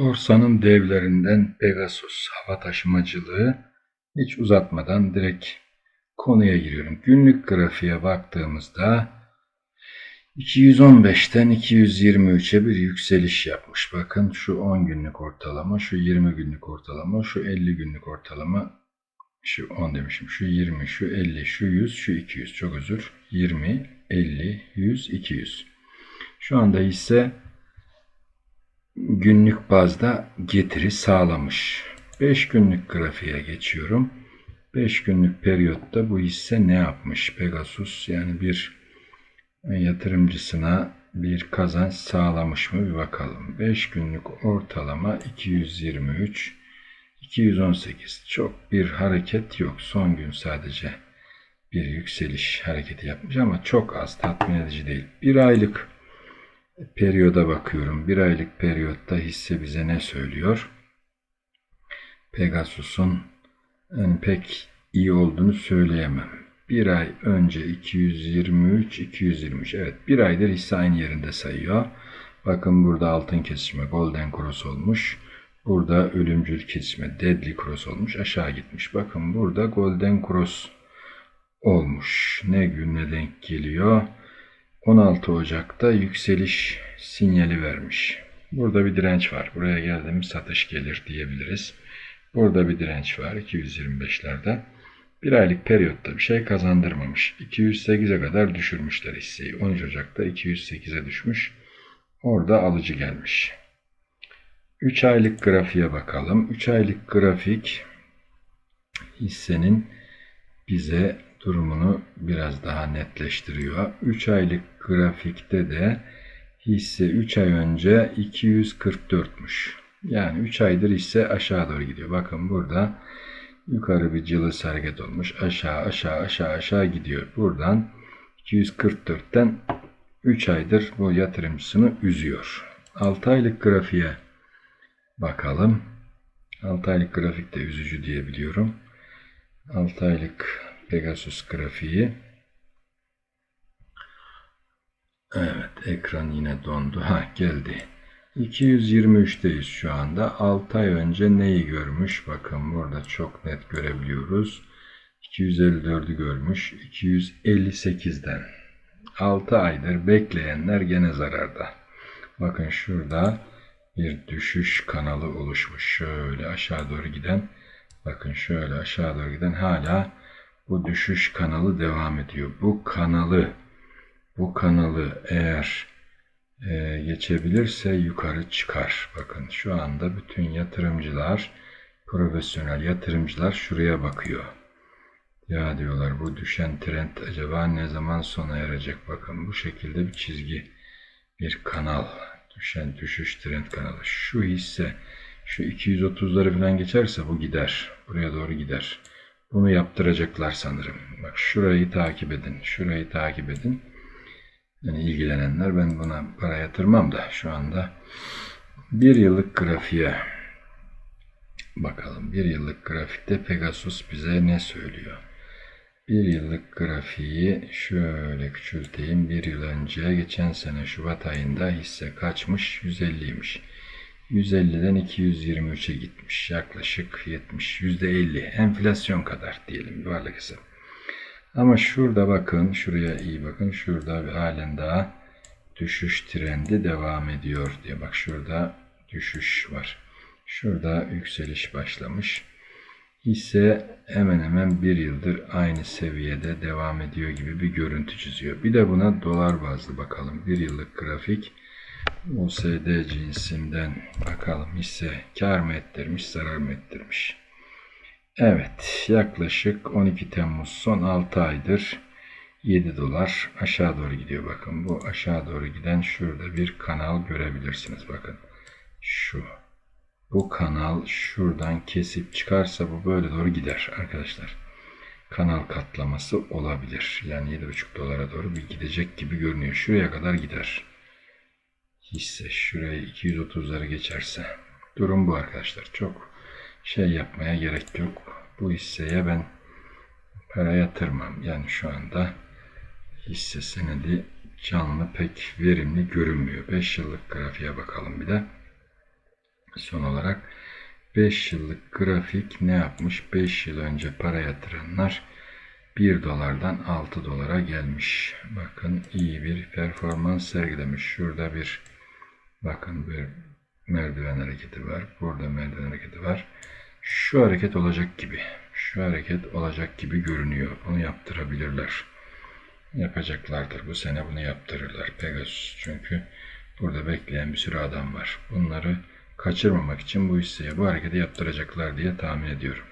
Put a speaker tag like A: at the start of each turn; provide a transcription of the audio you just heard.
A: Borsanın devlerinden Pegasus hava taşımacılığı hiç uzatmadan direkt konuya giriyorum. Günlük grafiğe baktığımızda 215'ten 223'e bir yükseliş yapmış. Bakın şu 10 günlük ortalama, şu 20 günlük ortalama, şu 50 günlük ortalama, şu 10 demişim, şu 20, şu 50, şu 100, şu 200. Çok özür. 20, 50, 100, 200. Şu anda hisse günlük bazda getiri sağlamış. 5 günlük grafiğe geçiyorum. 5 günlük periyotta bu hisse ne yapmış? Pegasus yani bir yatırımcısına bir kazanç sağlamış mı bir bakalım. 5 günlük ortalama 223 218 çok bir hareket yok. Son gün sadece bir yükseliş hareketi yapmış ama çok az tatmin edici değil. Bir aylık periyoda bakıyorum. Bir aylık periyotta hisse bize ne söylüyor? Pegasus'un yani pek iyi olduğunu söyleyemem. Bir ay önce 223, 223. Evet bir aydır hisse aynı yerinde sayıyor. Bakın burada altın kesişme Golden Cross olmuş. Burada ölümcül kesişme Deadly Cross olmuş. Aşağı gitmiş. Bakın burada Golden Cross olmuş. Ne gününe denk geliyor? 16 Ocak'ta yükseliş sinyali vermiş. Burada bir direnç var. Buraya geldiğimiz satış gelir diyebiliriz. Burada bir direnç var 225'lerde. Bir aylık periyotta bir şey kazandırmamış. 208'e kadar düşürmüşler hisseyi. 13 Ocak'ta 208'e düşmüş. Orada alıcı gelmiş. 3 aylık grafiğe bakalım. 3 aylık grafik hissenin bize durumunu biraz daha netleştiriyor. 3 aylık grafikte de hisse 3 ay önce 244'müş. Yani 3 aydır hisse aşağı doğru gidiyor. Bakın burada yukarı bir cılız hareket olmuş. Aşağı aşağı aşağı aşağı gidiyor. Buradan 244'ten 3 aydır bu yatırımcısını üzüyor. 6 aylık grafiğe bakalım. 6 aylık grafik de üzücü diyebiliyorum. 6 aylık Pegasus grafiği. Evet ekran yine dondu. Ha geldi. 223'teyiz şu anda. 6 ay önce neyi görmüş? Bakın burada çok net görebiliyoruz. 254'ü görmüş. 258'den. 6 aydır bekleyenler gene zararda. Bakın şurada bir düşüş kanalı oluşmuş. Şöyle aşağı doğru giden. Bakın şöyle aşağı doğru giden hala bu düşüş kanalı devam ediyor. Bu kanalı bu kanalı eğer e, geçebilirse yukarı çıkar. Bakın şu anda bütün yatırımcılar, profesyonel yatırımcılar şuraya bakıyor. Ya diyorlar bu düşen trend acaba ne zaman sona erecek? Bakın bu şekilde bir çizgi, bir kanal, düşen düşüş trend kanalı. Şu hisse şu 230'ları falan geçerse bu gider. Buraya doğru gider. Bunu yaptıracaklar sanırım. Bak şurayı takip edin. Şurayı takip edin. Yani ilgilenenler ben buna para yatırmam da şu anda bir yıllık grafiğe bakalım. Bir yıllık grafikte Pegasus bize ne söylüyor? Bir yıllık grafiği şöyle küçülteyim. Bir yıl önce geçen sene Şubat ayında hisse kaçmış? 150'ymiş. 150'den 223'e gitmiş. Yaklaşık 70, %50 enflasyon kadar diyelim yuvarlak hesap. Ama şurada bakın, şuraya iyi bakın. Şurada bir halen daha düşüş trendi devam ediyor diye. Bak şurada düşüş var. Şurada yükseliş başlamış. Hisse hemen hemen bir yıldır aynı seviyede devam ediyor gibi bir görüntü çiziyor. Bir de buna dolar bazlı bakalım. Bir yıllık grafik. USD cinsinden bakalım hisse kar mı ettirmiş, zarar mı ettirmiş. Evet, yaklaşık 12 Temmuz son 6 aydır 7 dolar aşağı doğru gidiyor. Bakın bu aşağı doğru giden şurada bir kanal görebilirsiniz. Bakın şu. Bu kanal şuradan kesip çıkarsa bu böyle doğru gider arkadaşlar. Kanal katlaması olabilir. Yani 7,5 dolara doğru bir gidecek gibi görünüyor. Şuraya kadar gider hisse şuraya 230'ları geçerse durum bu arkadaşlar. Çok şey yapmaya gerek yok. Bu hisseye ben para yatırmam. Yani şu anda hisse senedi canlı pek verimli görünmüyor. 5 yıllık grafiğe bakalım bir de. Son olarak 5 yıllık grafik ne yapmış? 5 yıl önce para yatıranlar 1 dolardan 6 dolara gelmiş. Bakın iyi bir performans sergilemiş. Şurada bir bakın bir merdiven hareketi var. Burada merdiven hareketi var. Şu hareket olacak gibi. Şu hareket olacak gibi görünüyor. Bunu yaptırabilirler. Yapacaklardır. Bu sene bunu yaptırırlar. Pegasus çünkü burada bekleyen bir sürü adam var. Bunları kaçırmamak için bu hisseye bu hareketi yaptıracaklar diye tahmin ediyorum.